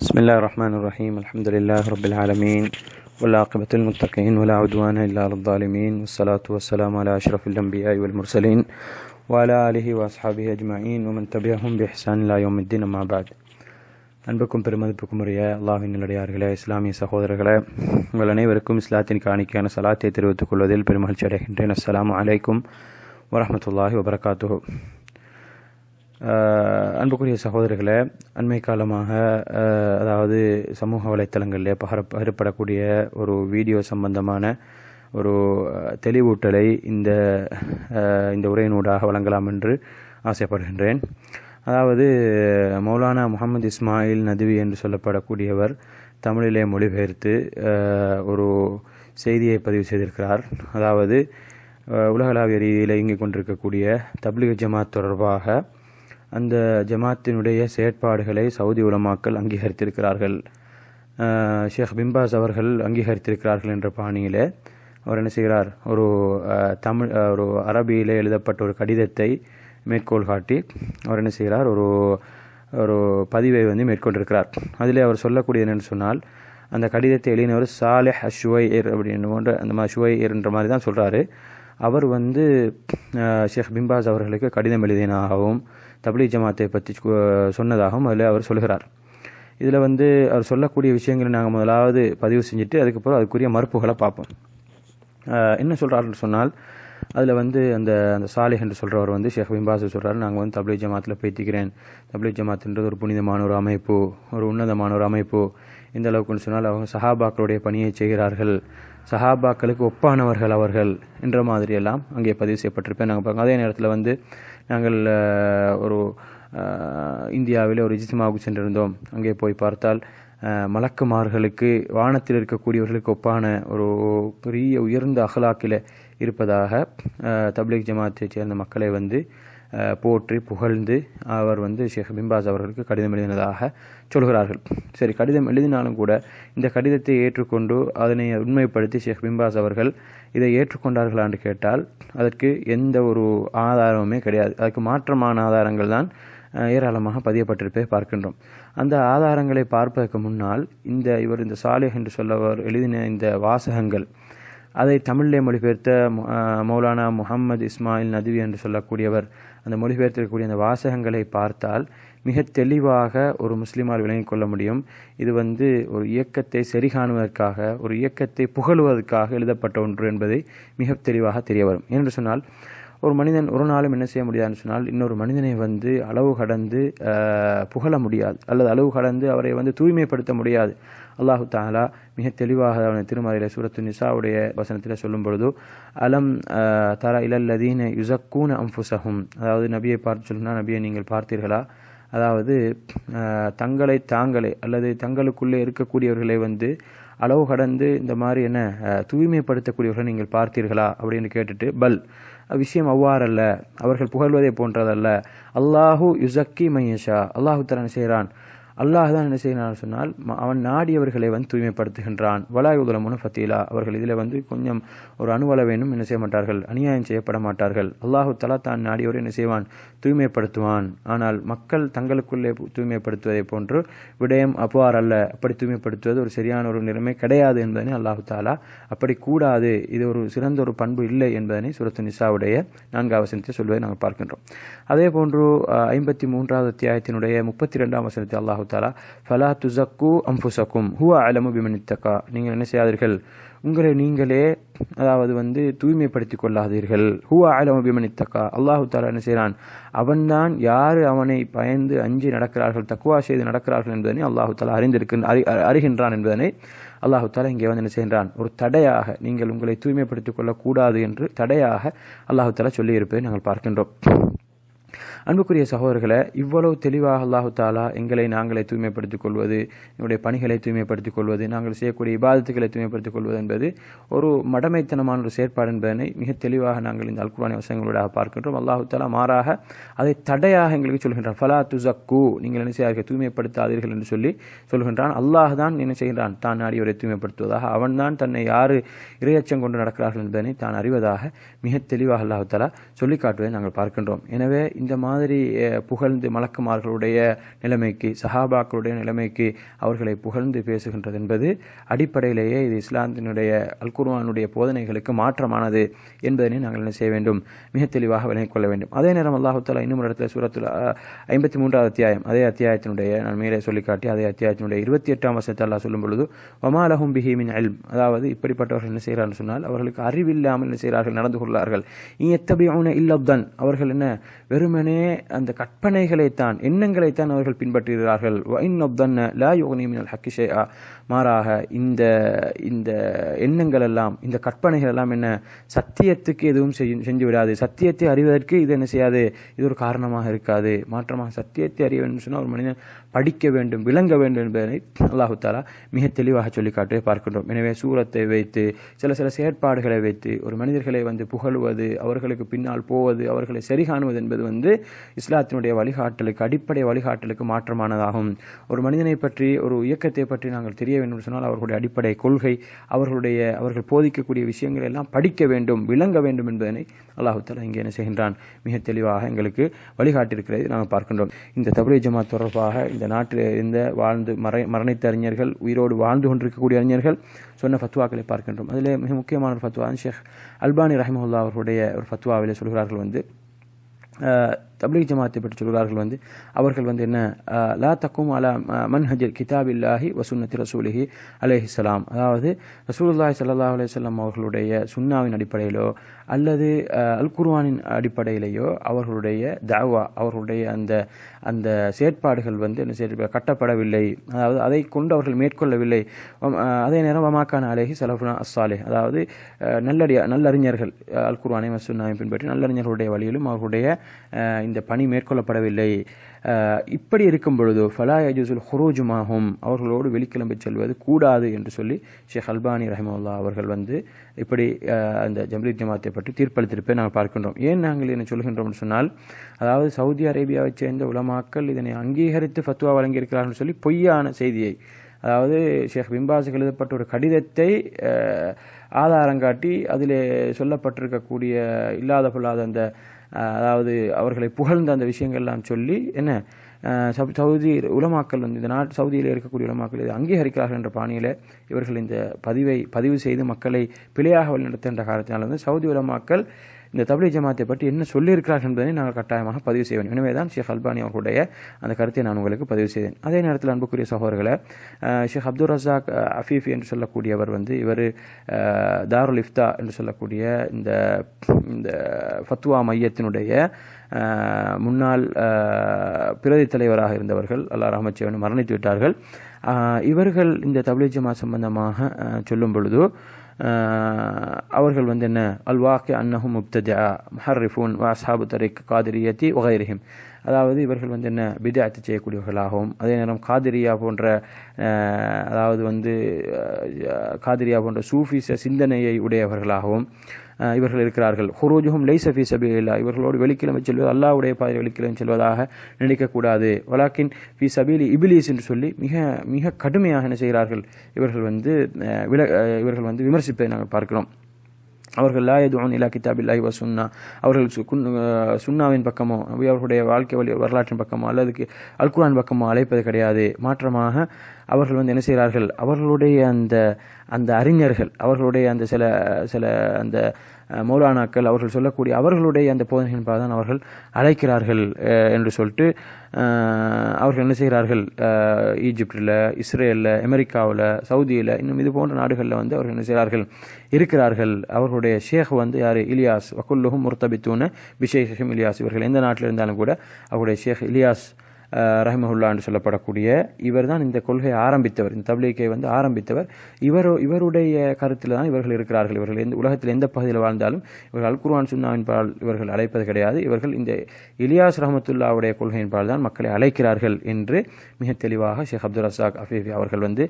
بسم الله الرحمن الرحيم الحمد لله رب العالمين والعاقبة للمتقين ولا عدوان إلا على الظالمين والصلاة والسلام على أشرف الأنبياء والمرسلين وعلى آله وأصحابه أجمعين ومن تبعهم بإحسان إلى يوم الدين أما بعد அன்புக்கும் பெருமதிப்புக்கும் உரிய அல்லாஹின் நல்லடியார்களே இஸ்லாமிய சகோதரர்களே உங்கள் அனைவருக்கும் இஸ்லாத்தின் காணிக்கையான சலாத்தை தெரிவித்துக் கொள்வதில் பெருமகிழ்ச்சி அடைகின்றேன் அஸ்ஸலாமு அலைக்கும் வரஹமத்துல்லாஹி வபரகாத்துஹு அஹ் அன்புக்குரிய சகோதரர்களை அண்மை காலமாக அதாவது சமூக வலைத்தளங்களில் பகர பகிரப்படக்கூடிய ஒரு வீடியோ சம்பந்தமான ஒரு தெளிவூட்டலை இந்த இந்த உரையினூடாக வழங்கலாம் என்று ஆசைப்படுகின்றேன். அதாவது மௌலானா முகமது இஸ்மாயில் நதுவி என்று சொல்லப்படக்கூடியவர் தமிழிலே மொழிபெயர்த்து ஒரு செய்தியை பதிவு செய்திருக்கிறார். அதாவது உலகளாவிய ரீதியில் இயங்கிக் கொண்டிருக்கக்கூடிய தப்லிக ஜமாத் தொடர்பாக அந்த ஜமாத்தினுடைய செயற்பாடுகளை சவுதி உலமாக்கள் அங்கீகரித்திருக்கிறார்கள். ஷேக் பிம்பாஸ் அவர்கள் அங்கீகரித்திருக்கிறார்கள் என்ற பாணியிலே அவர் என்ன செய்கிறார்? ஒரு தமிழ் ஒரு அரபியிலே எழுதப்பட்ட ஒரு கடிதத்தை மேற்கோள் காட்டி அவர் என்ன செய்கிறார்? ஒரு ஒரு பதிவை வந்து மேற்கொண்டிருக்கிறார். அதில் அவர் சொல்லக்கூடிய என்னென்னு சொன்னால் அந்த கடிதத்தை எழுதினவர் சாலிஹ் அஷ்வைர் அப்படின்னு போன்ற அந்த மாதிரி ஷுவைர் என்ற மாதிரி தான் சொல்கிறாரு அவர் வந்து ஷேக் பிம்பாஸ் அவர்களுக்கு கடிதம் எழுதினாகவும் தபிலி ஜமாத்தை பற்றி சொன்னதாகவும் அதில் அவர் சொல்கிறார். இதில் வந்து அவர் சொல்லக்கூடிய விஷயங்களை நாங்கள் முதலாவது பதிவு செஞ்சுட்டு அதுக்கப்புறம் அதுக்குரிய மறுப்புகளை பார்ப்போம். என்ன சொல்கிறாருன்னு சொன்னால் அதில் வந்து அந்த அந்த சாலிஹ் என்று சொல்கிறவர் வந்து ஷேக் பிம்பாஸ் சொல்கிறாரு நாங்கள் வந்து தபிலி ஜமாத்தில் பேத்திக்கிறேன் தபிலி ஜமாத்ன்றது ஒரு புனிதமான ஒரு அமைப்பு ஒரு உன்னதமான ஒரு அமைப்பு. இந்த அளவுக்குன்னு சொன்னால் அவங்க சஹாபாக்களுடைய பணியை செய்கிறார்கள். சஹாபாக்களுக்கு ஒப்பானவர்கள் அவர்கள் என்ற மாதிரியெல்லாம் அங்கே பதிவு செய்யப்பட்டிருப்பேன். நாங்கள் பார்க்க அதே நேரத்தில் வந்து நாங்கள் ஒரு இந்தியாவில் இந்தியாவிலே ஒரு இஜிஸ்மாவுக்கு சென்றிருந்தோம். அங்கே போய் பார்த்தால் மலக்குமார்களுக்கு வானத்தில் இருக்கக்கூடியவர்களுக்கு ஒப்பான ஒரு பெரிய உயர்ந்த அகலாக்கில் இருப்பதாக தப்லீக் ஜமாத்தை சேர்ந்த மக்களை வந்து போற்றி புகழ்ந்து அவர் வந்து ஷேக் பிம்பாஸ் அவர்களுக்கு கடிதம் எழுதினதாக சொல்கிறார்கள். சரி கடிதம் எழுதினாலும் கூட இந்த கடிதத்தை ஏற்றுக்கொண்டு அதனை உண்மைப்படுத்தி ஷேக் பிம்பாஸ் அவர்கள் இதை ஏற்றுக்கொண்டார்களா என்று கேட்டால் அதற்கு எந்த ஒரு ஆதாரமுமே கிடையாது. அதுக்கு மாற்றமான ஆதாரங்கள் தான் ஏராளமாக பதியப்பட்டிருப்பதை பார்க்கின்றோம். அந்த ஆதாரங்களை பார்ப்பதற்கு முன்னால் இந்த இவர் இந்த சாலிஹ் என்று சொல்லவர் எழுதின இந்த வாசகங்கள் அதை தமிழிலே மொழிபெயர்த்த மௌலானா முஹம்மது இஸ்மாயில் நதுவி என்று சொல்லக்கூடியவர் அந்த மொழிபெயர்த்திருக்கக்கூடிய அந்த வாசகங்களை பார்த்தால் மிக தெளிவாக ஒரு முஸ்லீமால் விளங்கிக் கொள்ள முடியும். இது வந்து ஒரு இயக்கத்தை சரி காணுவதற்காக ஒரு இயக்கத்தை புகழுவதற்காக எழுதப்பட்ட ஒன்று என்பதை மிக தெளிவாக தெரிய வரும். என்று சொன்னால் ஒரு மனிதன் ஒரு நாளும் என்ன செய்ய முடியாதுன்னு சொன்னால் இன்னொரு மனிதனை வந்து அளவு கடந்து புகழ முடியாது. அல்லது அளவு கடந்து அவரை வந்து தூய்மைப்படுத்த முடியாது. அல்லாஹு தாலா மிக தெளிவாக அவனை திருமறையில சூரத்து நிசாவுடைய வசனத்தில் சொல்லும் பொழுது அலம் தரா இலல்லதீன யுசக்கூன அம்புசஹும் அதாவது நபியை பார்த்து சொல்லுனா நபியை நீங்கள் பார்த்தீர்களா? அதாவது தங்களை தாங்களே அல்லது தங்களுக்குள்ளே இருக்கக்கூடியவர்களை வந்து அளவு கடந்து இந்த மாதிரி என்ன தூய்மைப்படுத்தக்கூடியவர்கள் தூய்மைப்படுத்தக்கூடியவர்களை நீங்கள் பார்த்தீர்களா? அப்படின்னு கேட்டுட்டு பல் விஷயம் அவ்வாறல்ல அவர்கள் புகழ்வதை போன்றதல்ல. அல்லாஹு யுசக்கி மையஷா அல்லாஹு தரன் செய்கிறான் அல்லாஹ் தான் என்ன செய்கிறான் சொன்னால் அவன் நாடியவர்களை வந்து தூய்மைப்படுத்துகின்றான். வலாயுதலமுன ஃபத்தீலா. அவர்கள் இதில் வந்து கொஞ்சம் ஒரு அணுவளவேனும் என்ன செய்ய மாட்டார்கள்? அநியாயம் செய்யப்பட மாட்டார்கள். அல்லாஹு தலா தான் நாடியவரை என்ன செய்வான்? தூய்மைப்படுத்துவான். ஆனால் மக்கள் தங்களுக்குள்ளே தூய்மைப்படுத்துவதை போன்று விடயம் அவ்வாறு அல்ல. அப்படி தூய்மைப்படுத்துவது ஒரு சரியான ஒரு நிலைமை கிடையாது என்பதனை அல்லாஹு தாலா அப்படி கூடாது. இது ஒரு சிறந்த ஒரு பண்பு இல்லை என்பதனை சுரத்து நிசாவுடைய நான்காவது வசனத்தை சொல்வதை நாங்கள் பார்க்கின்றோம். அதே போன்று ஐம்பத்தி மூன்றாவது அத்தியாயத்தினுடைய முப்பத்தி ரெண்டாம் வசனத்தை அல்லாஹு தாலா ஃபலா துசக்கு அம்புசக்கும் ஹுவா அலமு பிமனித்தக்கா நீங்கள் என்ன செய்யாதீர்கள்? உங்களை நீங்களே அதாவது வந்து தூய்மைப்படுத்திக் கொள்ளாதீர்கள். ஹுவ அலமு பிமனித்தக்கா அல்லாஹு தாலா என்ன செய்கிறான் அவன்தான் யார் அவனை பயந்து அஞ்சு நடக்கிறார்கள் தக்குவா செய்து நடக்கிறார்கள் என்பதனை அல்லாஹு தாலா அறிந்திருக்கின்ற அறி அறிகின்றான் என்பதனை அல்லாஹு தாலா இங்கே வந்து என்ன செய்கின்றான்? ஒரு தடையாக நீங்கள் உங்களை தூய்மைப்படுத்திக் கொள்ளக்கூடாது என்று தடையாக அல்லாஹு தாலா சொல்லியிருப்பதை நாங்கள் பார்க்கின்றோம். அன்புக்குரிய சகோதரர்களை இவ்வளவு தெளிவாக அல்லாஹு தாலா எங்களை நாங்களே தூய்மைப்படுத்திக் கொள்வது என்னுடைய பணிகளை தூய்மைப்படுத்திக் கொள்வது நாங்கள் செய்யக்கூடிய இபாதத்துக்களை தூய்மைப்படுத்திக் கொள்வது என்பது ஒரு மடமைத்தனமான ஒரு செயற்பாடு என்பதனை மிக தெளிவாக நாங்கள் இந்த அல்குரானி வசங்களோட பார்க்கின்றோம். அல்லாஹு தாலா மாறாக அதை தடையாக எங்களுக்கு சொல்கின்றான். ஃபலா துசக்கு நீங்கள் என்ன செய்யார்கள் தூய்மைப்படுத்தாதீர்கள் என்று சொல்லி சொல்கின்றான். அல்லாஹ் தான் என்ன செய்கின்றான்? தான் நாடியவரை தூய்மைப்படுத்துவதாக. அவன்தான் தன்னை யாரு இரையச்சம் கொண்டு நடக்கிறார்கள் என்பதனை தான் அறிவதாக மிக தெளிவாக அல்லாஹு தாலா சொல்லி காட்டுவதை நாங்கள் பார்க்கின்றோம். எனவே இந்த மாதிரி புகழ்ந்து மலக்குமார்களுடைய நிலைமைக்கு சஹாபாக்களுடைய நிலைமைக்கு அவர்களை புகழ்ந்து பேசுகின்றது என்பது அடிப்படையிலேயே இது இஸ்லாத்தினுடைய அல்குர்வானுடைய போதனைகளுக்கு மாற்றமானது என்பதனை நாங்கள் என்ன செய்ய வேண்டும்? மிக தெளிவாக விளங்கிக் கொள்ள வேண்டும். அதே நேரம் அல்லாஹாலா இன்னும் ஒரு இடத்துல சூரத்தில் ஐம்பத்தி மூன்றாவது அத்தியாயம் அதே அத்தியாயத்தினுடைய நான் மேலே சொல்லிக்காட்டி அதே அத்தியாயத்தினுடைய இருபத்தி எட்டாம் வசத்தை அல்லா சொல்லும் பொழுது ஒமாலஹும் பிஹிமின் அல் அதாவது இப்படிப்பட்டவர்கள் என்ன செய்கிறார்கள் சொன்னால் அவர்களுக்கு அறிவில்லாமல் என்ன செய்கிறார்கள் நடந்து கொள்ளார்கள். இயத்தபியூன இல்லப்தான் அவர்கள் என்ன வெறும் வெறுமனே அந்த கற்பனைகளைத்தான் எண்ணங்களைத்தான் அவர்கள் பின்பற்றுகிறார்கள். இன்னொப்தன் லா யோகனி மினல் ஹக்கி மாறாக இந்த இந்த எண்ணங்கள் எல்லாம் இந்த கற்பனைகள் எல்லாம் என்ன சத்தியத்துக்கு எதுவும் செய்யும் செஞ்சு விடாது சத்தியத்தை அறிவதற்கு இது என்ன செய்யாது? இது ஒரு காரணமாக இருக்காது. மாற்றமாக சத்தியத்தை அறிய வேண்டும் சொன்னால் ஒரு மனிதன் படிக்க வேண்டும் விளங்க வேண்டும் என்பதனை அல்லாஹு தாலா மிக தெளிவாக சொல்லி பார்க்கின்றோம். எனவே சூரத்தை வைத்து சில சில செயற்பாடுகளை வைத்து ஒரு மனிதர்களை வந்து புகழ்வது அவர்களுக்கு பின்னால் போவது அவர்களை சரி காணுவது என்பது வந்து இஸ்லாத்தினுடைய வழிகாட்டலுக்கு அடிப்படை வழிகாட்டலுக்கு மாற்றமானதாகும். ஒரு மனிதனை பற்றி ஒரு இயக்கத்தை பற்றி நாங்கள் தெரிய வேண்டும் சொன்னால் அவர்களுடைய அடிப்படை கொள்கை அவர்களுடைய அவர்கள் போதிக்கக்கூடிய விஷயங்களை எல்லாம் படிக்க வேண்டும் விளங்க வேண்டும் என்பதனை அல்லாஹு தாலா இங்கே என்ன செய்கின்றான்? மிக தெளிவாக எங்களுக்கு வழிகாட்டியிருக்கிறது நாங்கள் பார்க்கின்றோம். இந்த தபுரை ஜமாத் தொடர்பாக இந்த நாட்டில் இருந்த வாழ்ந்து மறை மரணித்த அறிஞர்கள் உயிரோடு வாழ்ந்து கொண்டிருக்கக்கூடிய அறிஞர்கள் சொன்ன ஃபத்வாக்களை பார்க்கின்றோம். அதில் மிக முக்கியமான ஒரு ஃபத்வா ஷேக் அல்பானி ரஹிமஹுல்லா அவர்களுடைய ஒரு ஃபத்வாவிலே சொல்கிறார்கள் வந்து தப்லீக் ஜமாத்தை பற்றி சொல்கிறார்கள் வந்து அவர்கள் வந்து என்ன லா தக்கும் அலா மன்ஹஜர் கிதாபில்லாஹி வசுன்னத்தி ரசூலிஹி அலைஹிஸ்ஸலாம் அதாவது ரசூலுல்லாஹி சல்லா அலையம் அவர்களுடைய சுன்னாவின் அடிப்படையிலோ அல்லது அல் குர்வானின் அடிப்படையிலேயோ அவர்களுடைய தாவா அவர்களுடைய அந்த அந்த செயற்பாடுகள் வந்து என்ன கட்டப்படவில்லை. அதாவது அதை கொண்டு அவர்கள் மேற்கொள்ளவில்லை. அதே நேரம் வமாக்கான அலேஹி சலஃபுனா அஸ்ஸாலே அதாவது நல்லடியா நல்லறிஞர்கள் அல் குர்வானை வசுன்னாவை பின்பற்றி நல்லறிஞர்களுடைய வழியிலும் அவர்களுடைய இந்த பணி மேற்கொள்ளப்படவில்லை. இப்படி இருக்கும் பொழுது ஃபலா யஜூசுல் ஹுரூஜுமாகும் அவர்களோடு வெளிக்கிளம்பி செல்வது கூடாது என்று சொல்லி ஷேக் அல்பானி ரஹிமல்லா அவர்கள் வந்து இப்படி அந்த ஜம்ரீத் ஜமாத்தை பற்றி தீர்ப்பளித்திருப்பதை நாங்கள் பார்க்கின்றோம். ஏன் நாங்கள் என்ன சொல்கின்றோம் சொன்னால் அதாவது சவுதி அரேபியாவைச் சேர்ந்த உலமாக்கள் இதனை அங்கீகரித்து ஃபத்வா வழங்கியிருக்கிறார்கள் சொல்லி பொய்யான செய்தியை அதாவது ஷேக் பிம்பாசுக்கு எழுதப்பட்ட ஒரு கடிதத்தை ஆதாரம் காட்டி அதில் சொல்லப்பட்டிருக்கக்கூடிய இல்லாத பொல்லாத அந்த அதாவது அவர்களை புகழ்ந்த அந்த விஷயங்கள்லாம் சொல்லி என்ன சவு- சவுதி உலமாக்கள் வந்து இந்த நாட்டு சவுதியில் இருக்கக்கூடிய உலமாக்கள் இதை அங்கீகரிக்கிறார்கள் என்ற பாணியில் இவர்கள் இந்த பதிவை பதிவு செய்து மக்களை பிழையாக வழிநடத்துகின்ற காரணத்தினால் வந்து சவுதி உலமாக்கள் இந்த தபிலி ஜமாத்தை பற்றி என்ன சொல்லியிருக்கிறார்கள் என்பதை நாங்கள் கட்டாயமாக பதிவு செய்வேன் எனவே தான் ஷேக் அல்பானி அவர்களுடைய அந்த கருத்தை நான் உங்களுக்கு பதிவு செய்தேன். அதே நேரத்தில் அன்புக்குரிய சகோதரர்களை ஷேக் அப்துல் ரசாக் அஃபீஃபி என்று சொல்லக்கூடியவர் வந்து இவர் தாருல் இஃப்தா என்று சொல்லக்கூடிய இந்த இந்த ஃபத்வா மையத்தினுடைய முன்னாள் பிரதி தலைவராக இருந்தவர்கள் அல்லா ரஹமச்சேவன் மரணித்து விட்டார்கள். இவர்கள் இந்த தபிலி ஜமாத் சம்பந்தமாக சொல்லும் பொழுது அவர்கள் வந்து என்ன அல்வாக்கி அன்னஹும் முப்தஜா முஹர்ரிஃபூன் அஸ்ஹாபு தரிக் காதிரியத்தி வகைரிஹிம் அதாவது இவர்கள் வந்து என்ன பிதாத்து செய்யக்கூடியவர்களாகவும் அதே நேரம் காதிரியா போன்ற அதாவது வந்து காதிரியா போன்ற சூஃபிச சிந்தனையை உடையவர்களாகவும் இவர்கள் இருக்கிறார்கள். ஹுரூஜுஹும் லைசஃபி சபீலா இவர்களோடு வெளிக்கிழமை செல்வது அல்லாவுடைய பாதை வெளிக்கிழமை செல்வதாக நினைக்கக்கூடாது. வலாக்கின் ஃபி சபீலி இபிலிஸ் என்று சொல்லி மிக மிக கடுமையாக என்ன செய்கிறார்கள்? இவர்கள் வந்து விள வில இவர்கள் வந்து விமர்சிப்பதை நாங்கள் பார்க்கிறோம். அவர்கள் லா எதுவும் இலா கிதாபில்லாஹி வ சுன்னா. அவர்கள் சு- குன்- சுன்னாவின் பக்கமோ அவர்களுடைய வாழ்க்கை வழி வரலாற்றின் பக்கமோ அல்லது அல்குரான் பக்கமோ அழைப்பது கிடையாது. மாற்றமாக அவர்கள் வந்து என்ன செய்கிறார்கள்? அவர்களுடைய அந்த அந்த அறிஞர்கள் அவர்களுடைய அந்த சில சில அந்த மௌலானாக்கள் அவர்கள் சொல்லக்கூடிய அவர்களுடைய அந்த போதனைகள் தான் அவர்கள் அழைக்கிறார்கள் என்று சொல்லிட்டு அவர்கள் என்ன செய்கிறார்கள்? ஈஜிப்டில் இஸ்ரேலில் அமெரிக்காவில் சவுதியில் இன்னும் இது போன்ற நாடுகளில் வந்து அவர்கள் என்ன செய்கிறார்கள்? இருக்கிறார்கள். அவர்களுடைய ஷேக் வந்து யார்? இலியாஸ். வக்குல்லுகும் முர்த்தபித்தூன பிஷேகம் இலியாஸ் இவர்கள் எந்த நாட்டில் இருந்தாலும் கூட அவருடைய ஷேக் இலியாஸ் அஹ், என்று சொல்லப்படக்கூடிய இவர் தான் இந்த கொள்கையை ஆரம்பித்தவர். இந்த தப்லீக்கை வந்து ஆரம்பித்தவர். இவர் இவருடைய கருத்தில் தான் இவர்கள் இருக்கிறார்கள். இவர்கள் எந்த உலகத்தில் எந்த பகுதியில் வாழ்ந்தாலும் இவர்கள் அல் குர்வான் சுன்னாவின் பால் இவர்கள் அழைப்பது கிடையாது. இவர்கள் இந்த இலியாஸ் ரஹமத்துல்லாவுடைய கொள்கையின் பால் தான் மக்களை அழைக்கிறார்கள் என்று மிக தெளிவாக ஷேக் அப்துல் ரசாக் அஃபீஃபி அவர்கள் வந்து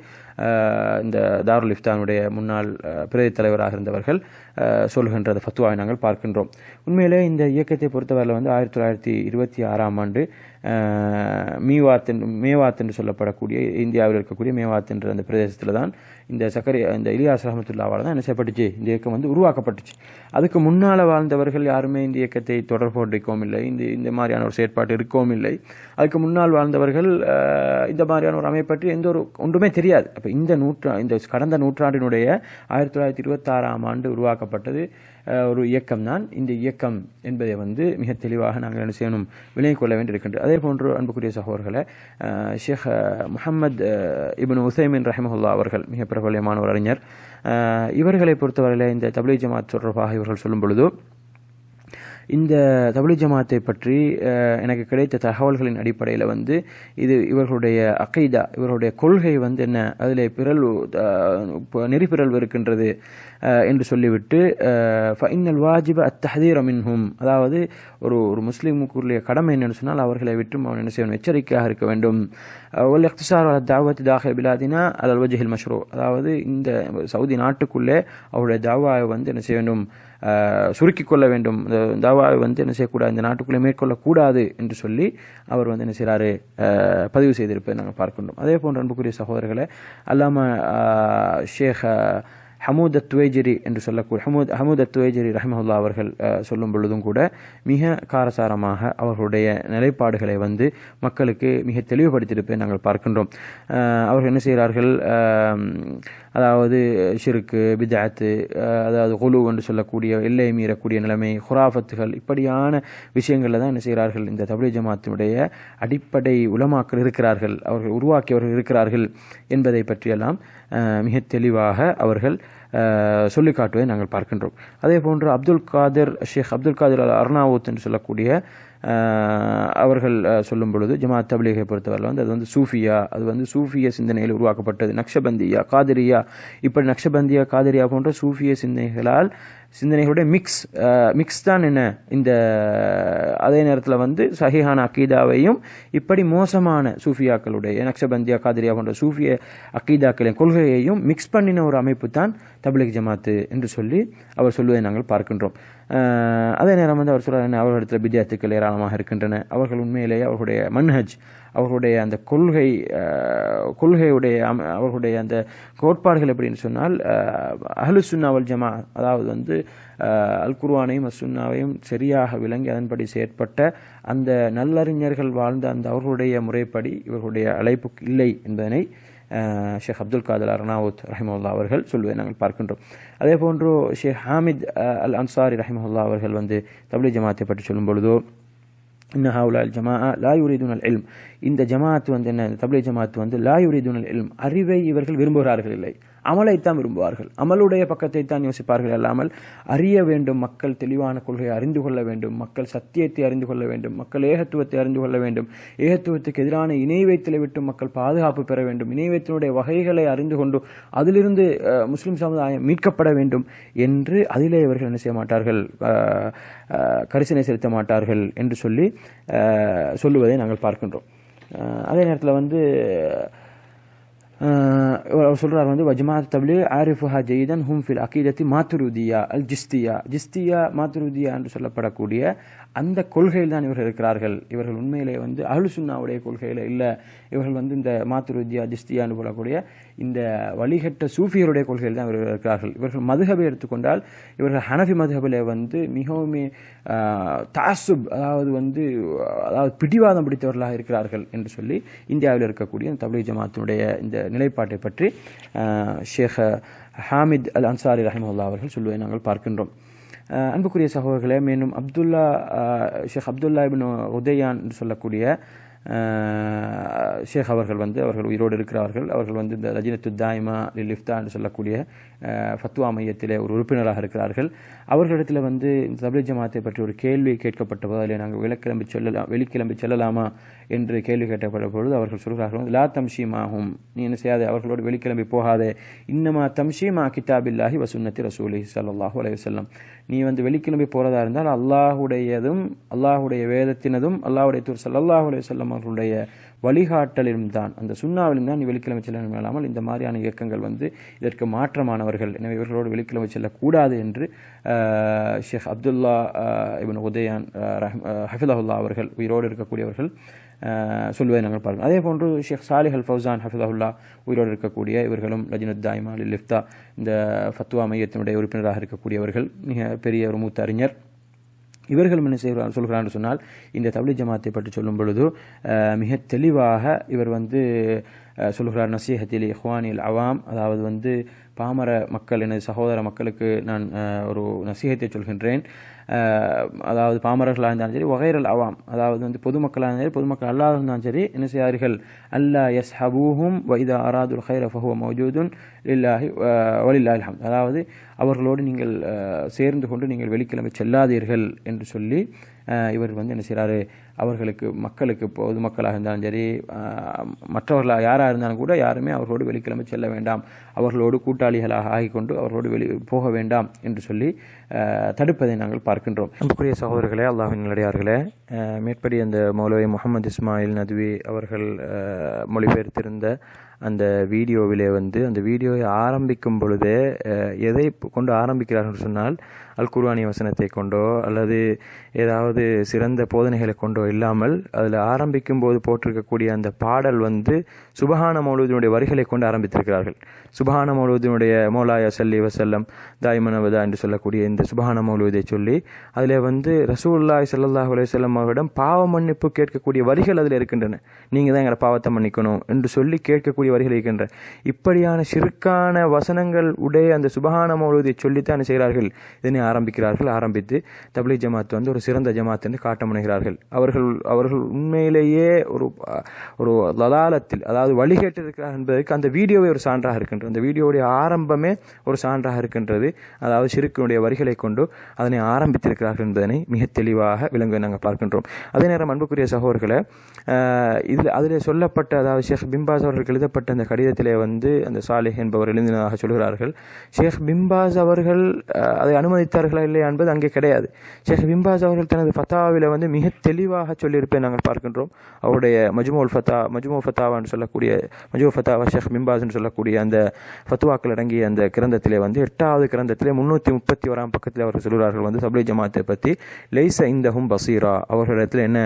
இந்த தாருல் இஃப்தானுடைய முன்னாள் பிரதி தலைவராக இருந்தவர்கள் அஹ், சொல்கின்ற அந்த நாங்கள் பார்க்கின்றோம். உண்மையிலே இந்த இயக்கத்தை பொறுத்தவரையில் வந்து ஆயிரத்தி தொள்ளாயிரத்தி இருபத்தி ஆறாம் ஆண்டு மீவாத் மேவாத் என்று சொல்லப்படக்கூடிய இந்தியாவில் இருக்கக்கூடிய மேவாத் என்ற அந்த பிரதேசத்தில் தான் இந்த சக்கரை இந்த இலியாஸ் ரஹமத்துல்லாவால் தான் என்ன செய்யப்பட்டுச்சு? இந்த இயக்கம் வந்து உருவாக்கப்பட்டுச்சு. அதுக்கு முன்னால் வாழ்ந்தவர்கள் யாருமே இந்த இயக்கத்தை தொடர்போட்டிருக்கவும் இல்லை. இந்த இந்த மாதிரியான ஒரு செயற்பாடு இருக்கவும் இல்லை. அதுக்கு முன்னால் வாழ்ந்தவர்கள் இந்த மாதிரியான ஒரு அமைப்பற்றி எந்த ஒரு ஒன்றுமே தெரியாது. அப்போ இந்த நூற்றா இந்த கடந்த நூற்றாண்டினுடைய ஆயிரத்தி தொள்ளாயிரத்தி இருபத்தாறாம் ஆண்டு உருவாக்கப்பட்டது ஒரு இயக்கம் தான். இந்த இயக்கம் என்பதை வந்து மிக தெளிவாக நாங்கள் என்ன செய்யணும் விளங்கிக் கொள்ள வேண்டியிருக்கின்றது. அதே போன்று அன்புக்குரிய சகோதரர்களை ஷேக் முகமது இபின் உசைமின் ரஹமஹுல்லா அவர்கள் மிக பிரபலியமான ஒரு அறிஞர். இவர்களை பொறுத்தவரையில் இந்த தபிலி ஜமாத் தொடர்பாக இவர்கள் சொல்லும் பொழுது இந்த தபிலி ஜமாத்தை பற்றி எனக்கு கிடைத்த தகவல்களின் அடிப்படையில் வந்து இது இவர்களுடைய அகைதா இவர்களுடைய கொள்கை வந்து என்ன அதில் பிறழ்வு அஹ், நெறிப்பிறழ்வு இருக்கின்றது என்று சொல்லிவிட்டு ஃபைனல் வாஜிப அத்தஹதீர மின்ஹும். அதாவது ஒரு ஒரு முஸ்லீமுக்குரிய கடமை என்னன்னு சொன்னால் அவர்களை விட்டும் அவன் என்ன செய்யணும் எச்சரிக்கையாக இருக்க வேண்டும். ஒல் எக்திசார் தாவத் தாஹ பிலாதினா அல் வஜஹில் மஷ்ரூ. அதாவது இந்த சவுதி நாட்டுக்குள்ளே அவருடைய தாவாவை வந்து என்ன செய்ய வேண்டும்? சுருக்கிக் கொள்ள வேண்டும். இந்த தாவாவை வந்து என்ன செய்யக்கூடாது இந்த நாட்டுக்குள்ளே மேற்கொள்ளக்கூடாது என்று சொல்லி அவர் வந்து என்ன செய்கிறாரு பதிவு செய்திருப்பதை நாங்கள் பார்க்கின்றோம். அதே போன்ற அன்புக்குரிய சகோதரர்களை அல்லாமல் ஷேக் ஹமூத் அத்வேஜரி என்று சொல்லக்கூடிய ஹமூத் ஹமூத் அத்வேஜரி ரஹமஹுல்லா அவர்கள் சொல்லும் பொழுதும் கூட மிக காரசாரமாக அவர்களுடைய நிலைப்பாடுகளை வந்து மக்களுக்கு மிக தெளிவுபடுத்தியிருப்பதை நாங்கள் பார்க்கின்றோம். அவர்கள் என்ன செய்கிறார்கள்? அதாவது ஷிருக்கு பிதாத்து அதாவது குலு என்று சொல்லக்கூடிய எல்லை மீறக்கூடிய நிலைமை ஹுராஃபத்துகள் இப்படியான விஷயங்களில் தான் என்ன செய்கிறார்கள்? இந்த தபிலி ஜமாத்தினுடைய அடிப்படை உலமாக்கள் இருக்கிறார்கள் அவர்கள் உருவாக்கியவர்கள் இருக்கிறார்கள் என்பதை பற்றியெல்லாம் மிக தெளிவாக அவர்கள் சொல்லி காட்டுவதை நாங்கள் பார்க்கின்றோம். அதே போன்று அப்துல் காதிர் ஷேக் அப்துல் காதிர் அல் என்று சொல்லக்கூடிய அவர்கள் சொல்லும் பொழுது ஜமாத் தபிலீகை பொறுத்தவரை வந்து அது வந்து சூஃபியா அது வந்து சூஃபிய சிந்தனையில் உருவாக்கப்பட்டது. நக்ஷபந்தியா காதிரியா. இப்படி நக்ஷபந்தியா காதிரியா போன்ற சூஃபிய சிந்தனைகளால் சிந்தனைகளுடைய மிக்ஸ் மிக்ஸ் தான் என்ன? இந்த அதே நேரத்தில் வந்து சஹிஹான அக்கீதாவையும் இப்படி மோசமான சூஃபியாக்களுடைய நக்ஷபந்தியா காதிரியா போன்ற சூஃபிய அக்கீதாக்களின் கொள்கையையும் மிக்ஸ் பண்ணின ஒரு அமைப்பு தான் தபிலிக் ஜமாத்து என்று சொல்லி அவர் சொல்வதை நாங்கள் பார்க்கின்றோம். அதே நேரம் வந்து அவர் சொல்கிறார் அவர் அவர்களிடத்தில் பித்யாத்துக்கள் ஏராளமாக இருக்கின்றன. அவர்கள் உண்மையிலேயே அவர்களுடைய மன்ஹஜ் அவர்களுடைய அந்த கொள்கை கொள்கையுடைய அவர்களுடைய அந்த கோட்பாடுகள் எப்படின்னு சொன்னால் அஹலு சுன்னாவல் ஜமா அதாவது வந்து அல் குர்வானையும் அசுன்னாவையும் சரியாக விளங்கி அதன்படி செயற்பட்ட அந்த நல்லறிஞர்கள் வாழ்ந்த அந்த அவர்களுடைய முறைப்படி இவர்களுடைய அழைப்பு இல்லை என்பதனை ஷேக் அப்துல் காதல் அர்னாவுத் ரஹிமுல்லா அவர்கள் சொல்வதை நாங்கள் பார்க்கின்றோம். அதே போன்று ஷேக் ஹாமித் அல் அன்சாரி ரஹிமுல்லா அவர்கள் வந்து தபிலி ஜமாத்தை பற்றி சொல்லும் பொழுதோ இன்ன ஹவுலா அல் ஜமா லா யுரீதுன் அல் இல்ம் இந்த ஜமாத் வந்து என்ன? இந்த ஜமாத் வந்து லா யுரீதுன் அல் இல்ம் அறிவை இவர்கள் விரும்புகிறார்கள் இல்லை. அமலைத்தான் விரும்புவார்கள். அமலுடைய பக்கத்தை தான் யோசிப்பார்கள். அல்லாமல் அறிய வேண்டும் மக்கள் தெளிவான கொள்கையை அறிந்து கொள்ள வேண்டும் மக்கள் சத்தியத்தை அறிந்து கொள்ள வேண்டும் மக்கள் ஏகத்துவத்தை அறிந்து கொள்ள வேண்டும் ஏகத்துவத்துக்கு எதிரான இணை வைத்தலை விட்டு மக்கள் பாதுகாப்பு பெற வேண்டும் இணை வைத்தலுடைய வகைகளை அறிந்து கொண்டு அதிலிருந்து முஸ்லிம் சமுதாயம் மீட்கப்பட வேண்டும் என்று அதிலே இவர்கள் என்ன செய்ய மாட்டார்கள்? கரிசனை செலுத்த மாட்டார்கள் என்று சொல்லி சொல்லுவதை நாங்கள் பார்க்கின்றோம். அதே நேரத்தில் வந்து அவர் வந்து வஜ்மாத் தப்லி ஆரிஃபுஹா ஜெயிதன் ஹும் ஃபில் அகீதத்தி மாத்துருதியா அல் ஜிஸ்தியா. ஜிஸ்தியா மாத்துருதியா என்று சொல்லப்படக்கூடிய அந்த கொள்கையில் தான் இவர்கள் இருக்கிறார்கள். இவர்கள் உண்மையிலே வந்து அகலுசுன்னாவுடைய கொள்கையில் இல்லை. இவர்கள் வந்து இந்த மாத்துருதியா ஜிஸ்தியா என்று இந்த வழிகட்ட சூஃபியருடைய கொள்கையில் தான் இவர்கள் இருக்கிறார்கள். இவர்கள் மதுஹபை எடுத்துக்கொண்டால் இவர்கள் ஹனஃபி மதுஹபில் வந்து மிகவும் தாசுப் அதாவது வந்து அதாவது பிடிவாதம் பிடித்தவர்களாக இருக்கிறார்கள் என்று சொல்லி இந்தியாவில் இருக்கக்கூடிய இந்த ஜமாத்தினுடைய இந்த நிலைப்பாட்டை பற்றி ஆஹ், ஷேக் ஹாமித் அல் அன்சாரி ரஹிமுல்லா அவர்கள் சொல்லுவதை நாங்கள் பார்க்கின்றோம். அன்புக்குரிய சகோதரர்களே மேலும் அப்துல்லா ஷேக் அப்துல்லா இபின் உதயான் சொல்லக்கூடிய ஷேக் அவர்கள் வந்து அவர்கள் உயிரோடு இருக்கிறார்கள். அவர்கள் வந்து இந்த ரஜினத்து தாய்மா லிலிஃப்தா என்று சொல்லக்கூடிய ஃபத்வா மையத்திலே ஒரு உறுப்பினராக இருக்கிறார்கள். அவர்களிடத்தில் வந்து இந்த தபிலி ஜமாத்தை பற்றி ஒரு கேள்வி கேட்கப்பட்ட போது அதில் நாங்கள் விளக்கிளம்பி சொல்லலாம் வெளிக்கிளம்பி செல்லலாமா என்று கேள்வி கேட்கப்பட்ட பொழுது அவர்கள் சொல்கிறார்கள் லா தம்ஷீமாகும் நீ என்ன செய்யாதே அவர்களோடு வெளிக்கிளம்பி போகாதே. இன்னமா தம்ஷீமா கிதாபில்லாஹி வசுன்னத்தி ரசூலி ஸல்லல்லாஹு அலையுசல்லம் நீ வந்து வெளிக்கிளம்பி போகிறதா இருந்தால் அல்லாஹுடையதும் அல்லாஹுடைய வேதத்தினதும் அல்லாஹுடைய தூர் ஸல்லல்லாஹு அலையுசல்லம் அவர்களுடைய வழிகாட்டலிலும் தான் அந்த சுண்ணாவிலும் தான் நீ வெள்ளிக்கிழமை செல்ல இல்லாமல் இந்த மாதிரியான இயக்கங்கள் வந்து இதற்கு மாற்றமானவர்கள். எனவே இவர்களோடு வெள்ளிக்கிழமை செல்லக்கூடாது என்று ஷேக் அப்துல்லா இவன் உதயான் ரஹ்- ஹஃபிதஹுல்லா அவர்கள் உயிரோடு இருக்கக்கூடியவர்கள் சொல்வதை நாங்கள் பார்க்கிறோம் அதே போன்று ஷேக் சாலிஹ் அல் ஃபௌசான் ஹஃபிதஹுல்லா உயிரோடு இருக்கக்கூடிய இவர்களும் ரஜினத் தாய்மா லிப்தா லிஃப்தா இந்த ஃபத்வா மையத்தினுடைய உறுப்பினராக இருக்கக்கூடியவர்கள் மிக பெரிய ஒரு மூத்த அறிஞர். இவர்கள் என்ன செய்கிறார் சொல்கிறான்னு சொன்னால் இந்த தபிலி ஜமாத்தை பற்றி சொல்லும் பொழுது மிக தெளிவாக இவர் வந்து சொல்கிறார் நசீஹத்தில் இஹ்வானில் அவாம் அதாவது வந்து பாமர மக்கள் எனது சகோதர மக்களுக்கு நான் ஒரு நசீகத்தை சொல்கின்றேன். அதாவது பாமரர்களாக இருந்தாலும் சரி வகைரல் அவாம் அதாவது வந்து பொதுமக்களாக இருந்தாலும் சரி பொதுமக்கள் அல்லாத இருந்தாலும் சரி என்ன செய்யார்கள் அல்லா எஸ் ஹபூஹும் வைதா அராதுல் ஹைர ஃபஹுவ மௌஜூதுன் இல்லாஹி வலில்லாஹி அல்ஹம்த். அதாவது அவர்களோடு நீங்கள் சேர்ந்து கொண்டு நீங்கள் வெள்ளிக்கிழமை செல்லாதீர்கள் என்று சொல்லி இவர் வந்து என்ன செய்கிறாரு அவர்களுக்கு மக்களுக்கு பொதுமக்களாக இருந்தாலும் சரி மற்றவர்களாக யாராக இருந்தாலும் கூட யாருமே அவர்களோடு வெளிக்கிழமை செல்ல வேண்டாம். அவர்களோடு கூட்டாளிகளாக ஆகிக்கொண்டு அவர்களோடு வெளி போக வேண்டாம் என்று சொல்லி தடுப்பதை நாங்கள் பார்க்கின்றோம். அன்புக்குரிய சகோதரர்களே அல்லாஹின் நிலையார்களே மேற்படி அந்த மௌலவி முகமது இஸ்மாயில் நதுவி அவர்கள் மொழிபெயர்த்திருந்த அந்த வீடியோவிலே வந்து அந்த வீடியோவை ஆரம்பிக்கும் பொழுதே எதை கொண்டு ஆரம்பிக்கிறார்கள் சொன்னால் அல் குர்ஆனிய வசனத்தை கொண்டோ அல்லது ஏதாவது சிறந்த போதனைகளை கொண்டோ இல்லாமல் அதில் ஆரம்பிக்கும் போது போட்டிருக்கக்கூடிய அந்த பாடல் வந்து சுபஹான மௌலூதினுடைய வரிகளை கொண்டு ஆரம்பித்திருக்கிறார்கள். சுபஹான மௌலூதினுடைய மௌலாயா சல்லி வசல்லம் தாய்மனவதா என்று சொல்லக்கூடிய இந்த சுபஹான மௌலூதை சொல்லி அதில் வந்து ரசூல்லாய் சல்லாஹ் அலைஹி அவரிடம் அவர்களிடம் பாவ மன்னிப்பு கேட்கக்கூடிய வரிகள் அதில் இருக்கின்றன. நீங்கள் தான் எங்களை பாவத்தை மன்னிக்கணும் என்று சொல்லி கேட்கக்கூடிய வரிகள் இருக்கின்றன. இப்படியான சிறுக்கான வசனங்கள் உடைய அந்த சுபஹான மௌலூதை சொல்லித்தான் செய்கிறார்கள்? இதனை ஆரம்பிக்கிறார்கள். ஆரம்பித்து தபிலி ஜமாத் வந்து ஒரு சிறந்த ஜமாத் என்று காட்ட முனைகிறார்கள் அவர்கள் அவர்கள் உண்மையிலேயே ஒரு ஒரு லலாலத்தில் அதாவது வழிகேட்டு இருக்கிறார் என்பதற்கு அந்த வீடியோவே ஒரு சான்றாக இருக்கின்றது. அந்த வீடியோவுடைய ஆரம்பமே ஒரு சான்றாக இருக்கின்றது. அதாவது சிறுக்கினுடைய வரிகளை கொண்டு அதனை ஆரம்பித்திருக்கிறார்கள் என்பதனை மிக தெளிவாக விளங்க நாங்கள் பார்க்கின்றோம். அதே நேரம் அன்புக்குரிய சகோதரர்களை இதில் அதில் சொல்லப்பட்ட அதாவது ஷேக் பிம்பாஸ் அவர்கள் எழுதப்பட்ட அந்த கடிதத்திலே வந்து அந்த சாலிஹ் என்பவர் எழுதினதாக சொல்கிறார்கள் ஷேக் பிம்பாஸ் அவர்கள் அதை அனுமதித்தார்களா இல்லையா என்பது அங்கே கிடையாது. ஷேக் பிம்பாஸ் அவர்கள் தனது ஃபத்தாவில் வந்து மிக தெளிவாக சொல்லியிருப்பதை நாங்கள் பார்க்கின்றோம். அவருடைய மஜ்மூல் ஃபத்தா மஜ்மோ ஃபத்தாவான்னு சொல்ல சொல்லக்கூடிய மஜூ ஃபத்தாவா ஷேக் மிம்பாஸ்ன்னு சொல்லக்கூடிய அந்த ஃபத்துவாக்கள் அடங்கிய அந்த கிரந்தத்திலே வந்து எட்டாவது கிரந்தத்திலே முன்னூற்றி முப்பத்தி ஓராம் பக்கத்தில் அவர்கள் சொல்கிறார்கள் வந்து சப்ளை ஜமாத்தை பற்றி லைச இந்தஹும் பசீரா. அவர்களிடத்தில் என்ன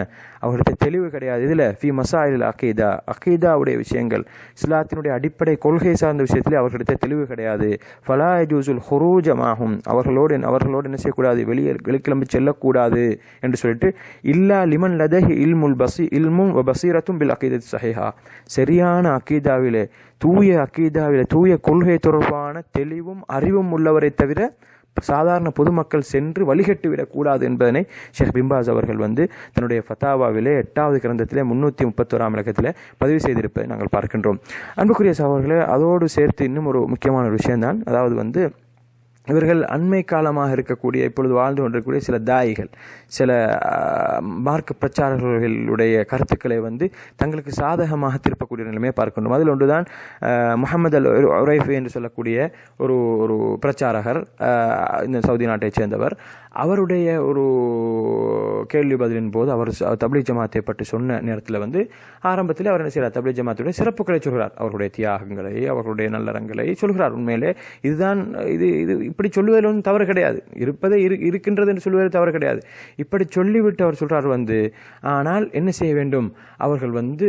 அவர்களுக்கு தெளிவு கிடையாது. இதில் ஃபி மசாயில் அக்கீதா அக்கீதாவுடைய விஷயங்கள் இஸ்லாத்தினுடைய அடிப்படை கொள்கை சார்ந்த விஷயத்திலே அவர்களிடத்தை தெளிவு கிடையாது. ஃபலா ஜூசுல் ஹுரூஜமாகும் அவர்களோடு அவர்களோடு என்ன செய்யக்கூடாது? வெளியே வெளிக்கிளம்பி செல்லக்கூடாது என்று சொல்லிட்டு இல்லா லிமன் லதஹி இல்முல் பசி இல்மும் பசீரத்தும் பில் அகீதத் சஹிஹா. சரியான அகீதாவிலே தூய அகீதாவிலே தூய கொள்கை தொடர்பான தெளிவும் அறிவும் உள்ளவரை தவிர சாதாரண பொதுமக்கள் சென்று வழிகட்டு விடக்கூடாது என்பதனை ஷேக் பிம்பாஸ் அவர்கள் வந்து தன்னுடைய ஃபத்தாவாவிலே எட்டாவது கிரந்தத்திலே முன்னூற்றி முப்பத்தோராம் இலக்கத்தில் பதிவு செய்திருப்பதை நாங்கள் பார்க்கின்றோம். அன்புக்குரிய சகோதரர்களே அதோடு சேர்த்து இன்னும் ஒரு முக்கியமான விஷயம்தான். அதாவது வந்து இவர்கள் அண்மை காலமாக இருக்கக்கூடிய இப்பொழுது வாழ்ந்து கொண்டிருக்கக்கூடிய சில தாயிகள் சில மார்க்க பிரச்சாரர்களுடைய கருத்துக்களை வந்து தங்களுக்கு சாதகமாக திருப்பக்கூடிய நிலைமையை பார்க்கணும் அதில் ஒன்றுதான் தான் முஹம்மது அல் உரைஃபி என்று சொல்லக்கூடிய ஒரு ஒரு பிரச்சாரகர் இந்த சவுதி நாட்டைச் சேர்ந்தவர். அவருடைய ஒரு கேள்வி பதிலின் போது அவர் தபிலி ஜமாத்தை பற்றி சொன்ன நேரத்தில் வந்து ஆரம்பத்தில் அவர் என்ன செய்கிறார்? தபிலி ஜமாத்துடைய சிறப்புகளை சொல்கிறார். அவருடைய தியாகங்களை அவர்களுடைய நல்லறங்களை சொல்கிறார். உண்மையிலே இதுதான் இது இது இப்படி சொல்லுவதில் ஒன்றும் தவறு கிடையாது. இருப்பதே இரு இருக்கின்றது என்று சொல்வதில் தவறு கிடையாது. இப்படி சொல்லிவிட்டு அவர் சொல்கிறார் வந்து ஆனால் என்ன செய்ய வேண்டும்? அவர்கள் வந்து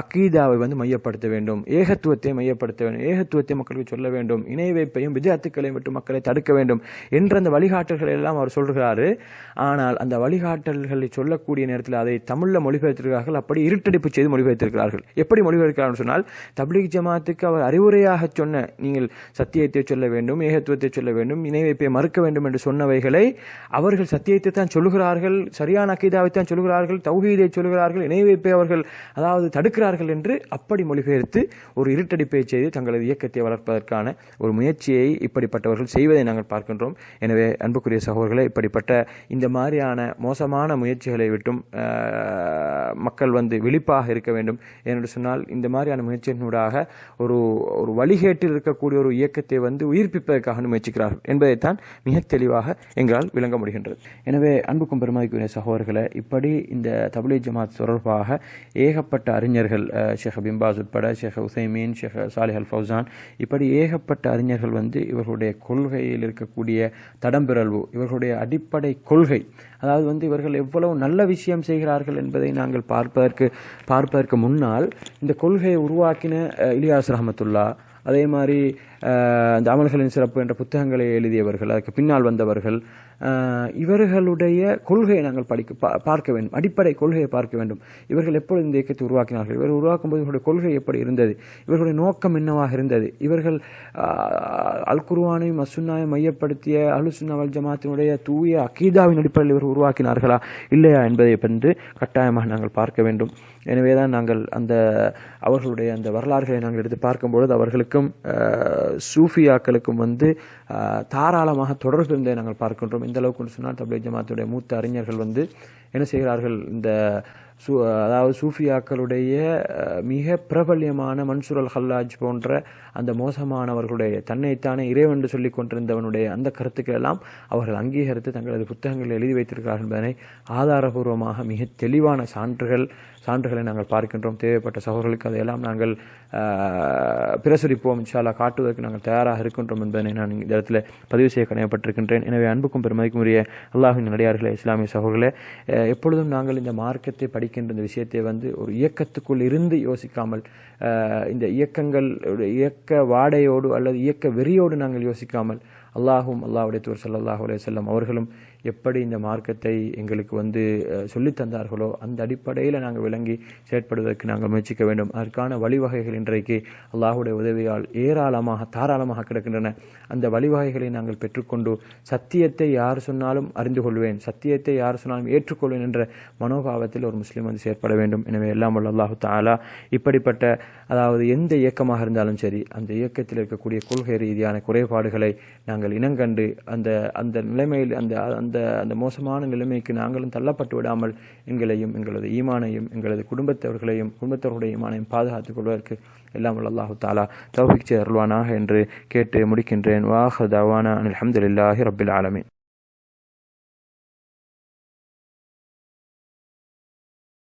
அக்கீதாவை வந்து மையப்படுத்த வேண்டும். ஏகத்துவத்தை மையப்படுத்த வேண்டும். ஏகத்துவத்தை மக்களுக்கு சொல்ல வேண்டும். இணை வைப்பையும் விஜயத்துக்களையும் விட்டு மக்களை தடுக்க வேண்டும். என்ற அந்த வழிகாட்டல்களை எல்லாம் அவர் சொல்கிறாரு ஆனால் அந்த வழிகாட்டல்களை சொல்லக்கூடிய நேரத்தில் அதை தமிழில் மொழிபெயர்த்திருக்கிறார்கள். அப்படி இருட்டடிப்பு செய்து மொழிபெயர்த்திருக்கிறார்கள். எப்படி மொழிபெயர்க்கிறார்கள் சொன்னால் தப்லீக் ஜமாத்துக்கு அவர் அறிவுரையாக சொன்ன நீங்கள் சத்தியத்தை சொல்ல வேண்டும் சத்தியத்துவத்தை சொல்ல வேண்டும் இணை வைப்பை மறுக்க வேண்டும் என்று சொன்னவைகளை அவர்கள் சத்தியத்தை தான் சொல்லுகிறார்கள் சரியான அக்கீதாவை தான் சொல்லுகிறார்கள் தௌஹீதை சொல்கிறார்கள் இணை வைப்பை அவர்கள் அதாவது தடுக்கிறார்கள் என்று அப்படி மொழிபெயர்த்து ஒரு இருட்டடிப்பை செய்து தங்களது இயக்கத்தை வளர்ப்பதற்கான ஒரு முயற்சியை இப்படிப்பட்டவர்கள் செய்வதை நாங்கள் பார்க்கின்றோம். எனவே அன்புக்குரிய சகோதரர்களை இப்படிப்பட்ட இந்த மாதிரியான மோசமான முயற்சிகளை விட்டும் மக்கள் வந்து விழிப்பாக இருக்க வேண்டும் என்று சொன்னால் இந்த மாதிரியான முயற்சியினூடாக ஒரு ஒரு வழிகேட்டில் இருக்கக்கூடிய ஒரு இயக்கத்தை வந்து உயிர்ப்பிப்பதற்காக செய்வதற்காக முயற்சிக்கிறார்கள் என்பதைத்தான் மிக தெளிவாக எங்களால் விளங்க முடிகின்றது. எனவே அன்புக்கும் பெருமதிக்குரிய சகோதரர்களை இப்படி இந்த தபிலி ஜமாத் தொடர்பாக ஏகப்பட்ட அறிஞர்கள் அஹ், ஷேக் பிம்பாஸ் உட்பட ஷேக் உசைமீன் ஷேக் சாலிஹ் அல் ஃபௌசான் இப்படி ஏகப்பட்ட அறிஞர்கள் வந்து இவர்களுடைய கொள்கையில் இருக்கக்கூடிய தடம்பிறழ்வு இவர்களுடைய அடிப்படை கொள்கை அதாவது வந்து இவர்கள் எவ்வளவு நல்ல விஷயம் செய்கிறார்கள் என்பதை நாங்கள் பார்ப்பதற்கு பார்ப்பதற்கு முன்னால் இந்த கொள்கையை உருவாக்கின இலியாஸ் ரஹமத்துல்லா அதே மாதிரி அந்த அமல்களின் சிறப்பு என்ற புத்தகங்களை எழுதியவர்கள் அதுக்கு பின்னால் வந்தவர்கள் இவர்களுடைய கொள்கையை நாங்கள் படிக்க பா- பார்க்க வேண்டும். அடிப்படை கொள்கையை பார்க்க வேண்டும். இவர்கள் எப்பொழுது இந்த இயக்கத்தை உருவாக்கினார்கள்? இவர்கள் உருவாக்கும் போது இவர்களுடைய கொள்கை எப்படி இருந்தது? இவர்களுடைய நோக்கம் என்னவாக இருந்தது? இவர்கள் அஹ், அல் அசுன்னாயும் மையப்படுத்திய அலுசுன்னாவல் ஜமாத்தினுடைய தூய அகீதாவின் அடிப்படையில் இவர்கள் உருவாக்கினார்களா? இல்லையா என்பதை வந்து கட்டாயமாக நாங்கள் பார்க்க வேண்டும். எனவே தான் நாங்கள் அந்த அவர்களுடைய அந்த வரலாறுகளை நாங்கள் எடுத்து பார்க்கும்பொழுது அவர்களுக்கும் சூஃபியாக்களுக்கும் வந்து தாராளமாக தொடர்பு இருந்ததை நாங்கள் பார்க்கின்றோம். இந்த அளவுக்கு சொன்னால் தபிலை ஜமாத்துடைய மூத்த அறிஞர்கள் வந்து என்ன செய்கிறார்கள்? இந்த சூ அதாவது சூஃபியாக்களுடைய மிக பிரபல்யமான மன்சூர் அல் ஹல்லாஜ் போன்ற அந்த மோசமானவர்களுடைய தன்னைத்தானே இறைவன் சொல்லிக் கொண்டிருந்தவனுடைய அந்த கருத்துக்கள் எல்லாம் அவர்கள் அங்கீகரித்து தங்களது புத்தகங்களில் எழுதி வைத்திருக்கிறார்கள் என்பதனை ஆதாரபூர்வமாக மிக தெளிவான சான்றுகள் சான்றுகளை நாங்கள் பார்க்கின்றோம். தேவைப்பட்ட சகோதரர்களுக்கு அதையெல்லாம் நாங்கள் பிரசுரிப்போம். இன்ஷால்லா காட்டுவதற்கு நாங்கள் தயாராக இருக்கின்றோம் என்பதனை நான் இந்த இடத்துல பதிவு செய்ய கடமைப்பட்டிருக்கின்றேன் எனவே அன்புக்கும் பெருமதிக்கும் உரிய அல்லாஹின் நடிகார்களே இஸ்லாமிய சகோதரர்களே எப்பொழுதும் நாங்கள் இந்த மார்க்கத்தை படிக்கின்ற இந்த விஷயத்தை வந்து ஒரு இயக்கத்துக்குள் இருந்து யோசிக்காமல் இந்த இயக்கங்கள் இயக்க இயக்க வாடையோடு அல்லது இயக்க வெறியோடு நாங்கள் யோசிக்காமல் அல்லாஹும் அல்லாஹுடைய தூர் ஸல்லல்லாஹு அலே செல்லம் அவர்களும் எப்படி இந்த மார்க்கத்தை எங்களுக்கு வந்து சொல்லித்தந்தார்களோ சொல்லித் தந்தார்களோ அந்த அடிப்படையில் நாங்கள் விளங்கி செயற்படுவதற்கு நாங்கள் முயற்சிக்க வேண்டும். அதற்கான வழிவகைகள் இன்றைக்கு அல்லாஹுடைய உதவியால் ஏராளமாக தாராளமாக கிடக்கின்றன. அந்த வழிவகைகளை நாங்கள் பெற்றுக்கொண்டு சத்தியத்தை யார் சொன்னாலும் அறிந்து கொள்வேன். சத்தியத்தை யார் சொன்னாலும் ஏற்றுக்கொள்வேன் என்ற மனோபாவத்தில் ஒரு முஸ்லீம் வந்து செயற்பட வேண்டும். எனவே எல்லாம் உள்ள அல்லாஹு தாலா இப்படிப்பட்ட அதாவது எந்த இயக்கமாக இருந்தாலும் சரி அந்த இயக்கத்தில் இருக்கக்கூடிய கொள்கை ரீதியான குறைபாடுகளை நாங்கள் இனங்கண்டு அந்த அந்த நிலைமையில் அந்த அந்த அந்த மோசமான நிலைமைக்கு நாங்களும் தள்ளப்பட்டு விடாமல் எங்களையும் எங்களது ஈமானையும் எங்களது குடும்பத்தவர்களையும் குடும்பத்தவர்களுடைய ஈமானையும் பாதுகாத்துக் கொள்வதற்கு எல்லாம் அல்லாஹு தாலா தௌஃபிக் அருள்வானாக என்று கேட்டு முடிக்கின்றேன். வாஹ் தவானா அலமதுல்லாஹி ரப்பில் ஆலமின்.